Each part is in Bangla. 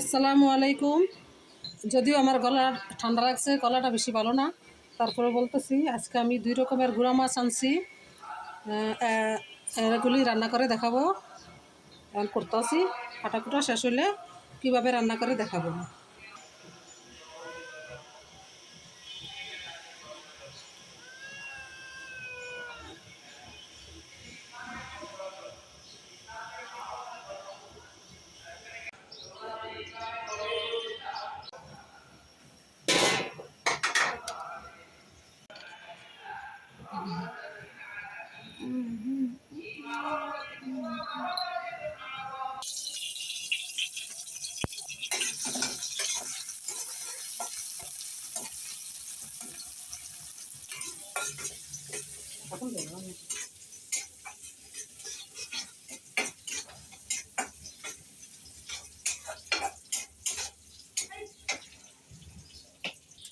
আসসালামু আলাইকুম। যদিও আমার গলা ঠান্ডা লাগছে, গলাটা বেশি ভালো না। তারপরে বলতেছি, আজকে আমি দুই রকমের গুঁড়া মাছ আনছি। এগুলি রান্না করে দেখাবো। করতে করতেছি, কাটাকুটা শেষ হলে কীভাবে রান্না করে দেখাবো।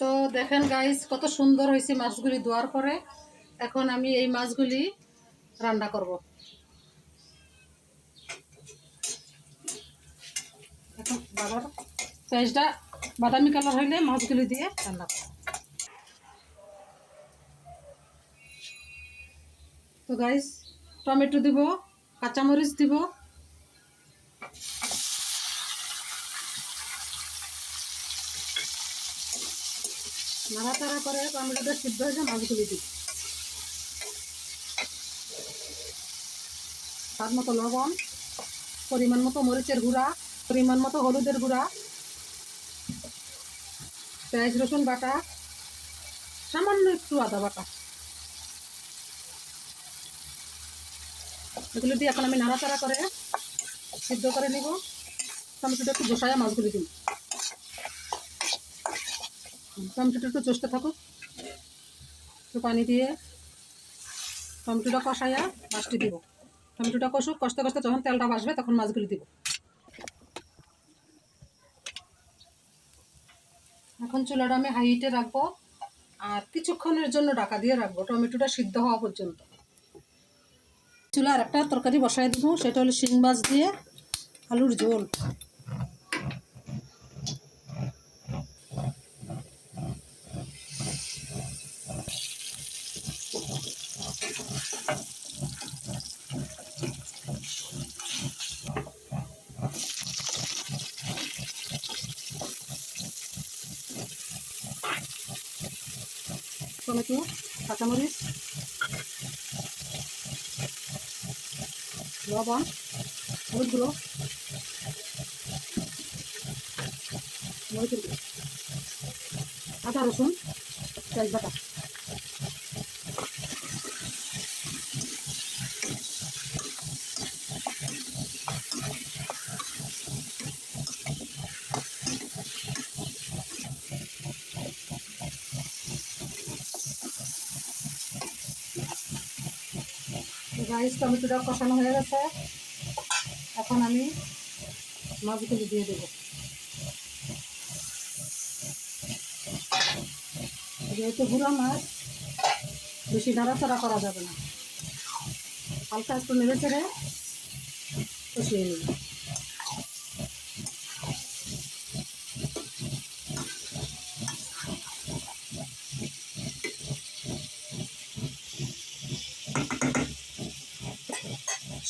তো দেখেন গাইস কত সুন্দর হয়েছে মাছগুলি ধোয়ার পরে। এখন আমি এই মাছগুলি রান্না করব। এখন বাবার পেঁয়াজটা বাদামি কালার হইলে মাছগুলি দিয়ে রান্না করব। তো গাইস টমেটো দিব, কাঁচামরিচ দিব। নাড়াচাড়া করে টমেটোটা সিদ্ধ হয়ে যায় মাছগুলি দিব। তার মতো লবণ, পরিমাণ মতো মরিচের গুঁড়া, পরিমাণ মতো হলুদের গুঁড়া, পেঁয়াজ রসুন বাটা, সামান্য একটু আদা বাটা। এগুলো দিয়ে এখন আমি নাড়াচাড়া করে সিদ্ধ করে নিব। টমেটোটা একটু বসায় মাছগুলি দিন। টমেটোটা একটু চষতে থাকুক। একটু পানি দিয়ে টমেটোটা কষাইয়া মাছটি দিব। টমেটোটা কষুক, কষতে কষতে যখন তেলটা বাসবে তখন মাছগুলি দিব। এখন চুলাটা আমি হাই হিটে রাখব। আর কিছুক্ষণের জন্য ঢাকা দিয়ে রাখব। টমেটোটা সিদ্ধ হওয়া পর্যন্ত। চুলার একটা তরকারি বসাই দিব সেটা হলো শিং মাছ দিয়ে আলুর ঝোল। টমেটো কাঁচামরিচ লবণ হলুদ গুঁড়ো। মরিচের আদা রসুন পেঁয়াজ রাইস টমেটোটা কষানো হয়ে গেছে। এখন আমি মাছগুলি দিয়ে দেবো। যেহেতু গুঁড়া মাছ, বেশি নাড়াচাড়া করা যাবে না। হালকা একটু নেড়ে চেড়ে কষিয়ে নেব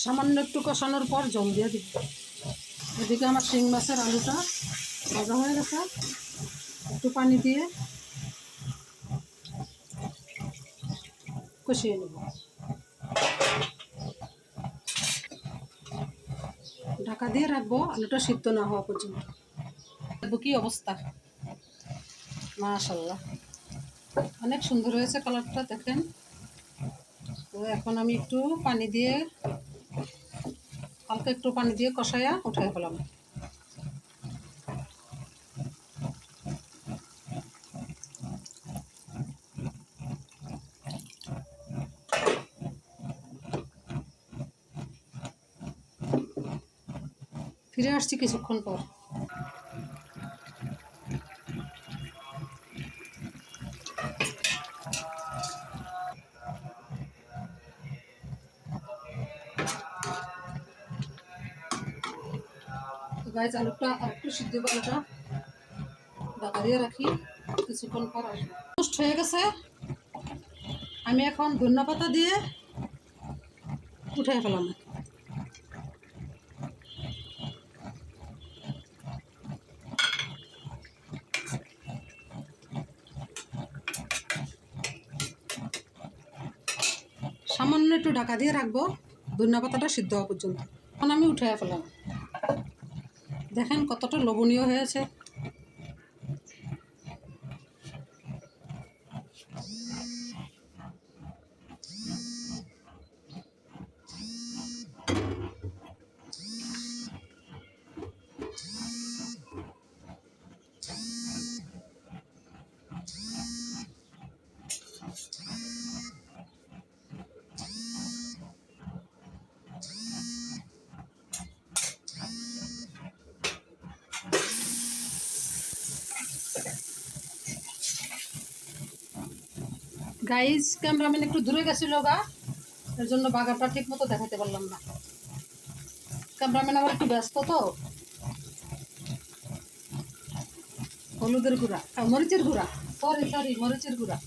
সামান্য একটু কষানোর পর জল দিয়ে দিব এদিকে আমার শিং মাছের আলুটা ভাজা হয়ে গেছে। একটু পানি দিয়ে কষিয়ে নেব। ঢাকা দিয়ে রাখব আলুটা সিদ্ধ না হওয়া পর্যন্ত। দেখব কি অবস্থা। মাশাল্লাহ অনেক সুন্দর হয়েছে কালারটা, দেখেন। তো এখন আমি একটু পানি দিয়ে হালকা একটু পানি দিয়ে কষাইয়া উঠাই ফেলাম। ফিরে আসছি কিছুক্ষণ পর। গাইজ আলুটা একটু সিদ্ধ আলুটা ঢাকা দিয়ে রাখি। কিছুক্ষণ পর আসব। হয়ে গেছে। আমি এখন ধন্যা পাতা দিয়ে উঠে ফেলাম। সামান্য একটু ঢাকা দিয়ে রাখব। ধনিয়া পাতাটা সিদ্ধ হওয়া পর্যন্ত। এখন আমি উঠে ফেলাম। দেখেন কতটা লোভনীয় হয়েছে। গাইজ ক্যামেরাম্যান একটু দূরে গেছিল গা। এর জন্য বাগানটা ঠিক মতো দেখাতে পারলাম না। ক্যামেরাম্যান আবার একটু ব্যস্ত তো। হলুদের গুঁড়া। মরিচের গুঁড়া। সরি সরি মরিচের গুঁড়া।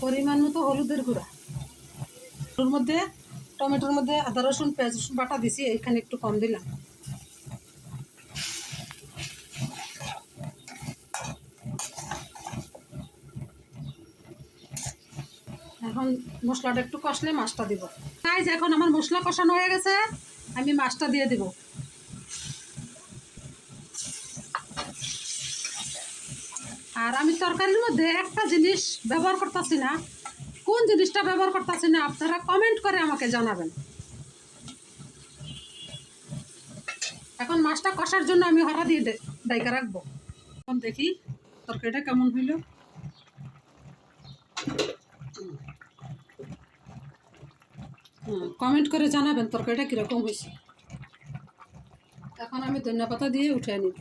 পরিমাণ মতো হলুদের গুঁড়া। ওর মধ্যে টমেটোর মধ্যে আদা রসুন, পেঁয়াজ রসুন বাটা দিছি এখানে একটু কম দিলাম। এখন মশলাটা একটু কষলে মাছটা দিব। গাইজ এখন আমার মশলা কষানো হয়ে গেছে। আমি মাছটা দিয়ে দিব। আর আমি তরকারির মধ্যে একটা জিনিস ব্যবহার করতেছি না। কোন জিনিসটা ব্যবহার করতেছি না, আপনারা কমেন্ট করে আমাকে জানাবেন। এখন মাছটা কষার জন্য আমি হরা দিয়ে ডাইকা রাখব। এখন দেখি তরকারিটা কেমন হইল। কমেন্ট করে জানাবেন তরকারিটা কীরকম হয়েছে। এখন আমি ধনিয়া পাতা দিয়ে উঠে নিব।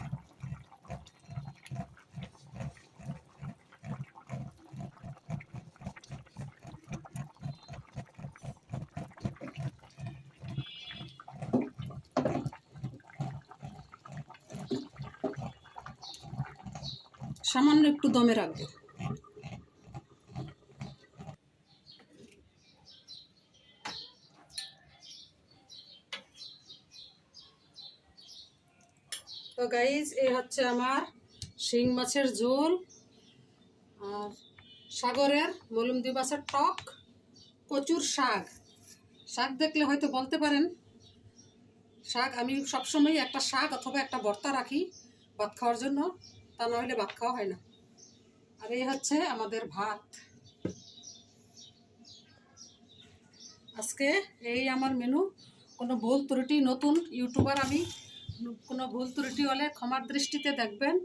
সামান্য একটু দমে রাখব। তো গাইজ এই হচ্ছে আমার শিং মাছের ঝোল আর সাগরের মলুমদি মাছের টক, কচুর শাক। শাক দেখলে হয়তো বলতে পারেন, শাক আমি সবসময় একটা শাক অথবা একটা ভর্তা রাখি ভাত খাওয়ার জন্য, তা না হলে ভাত খাওয়া হয় না। আর এই হচ্ছে আমাদের ভাত। আজকে এই আমার মেনু কোনো ভুল ত্রুটি, নতুন ইউটিউবার আমি কোনো ভুল ত্রুটি হলে ক্ষমার দৃষ্টিতে দেখবেন।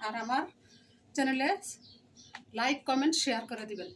আর আমার চ্যানেলে লাইক, কমেন্ট, শেয়ার করে দিবেন।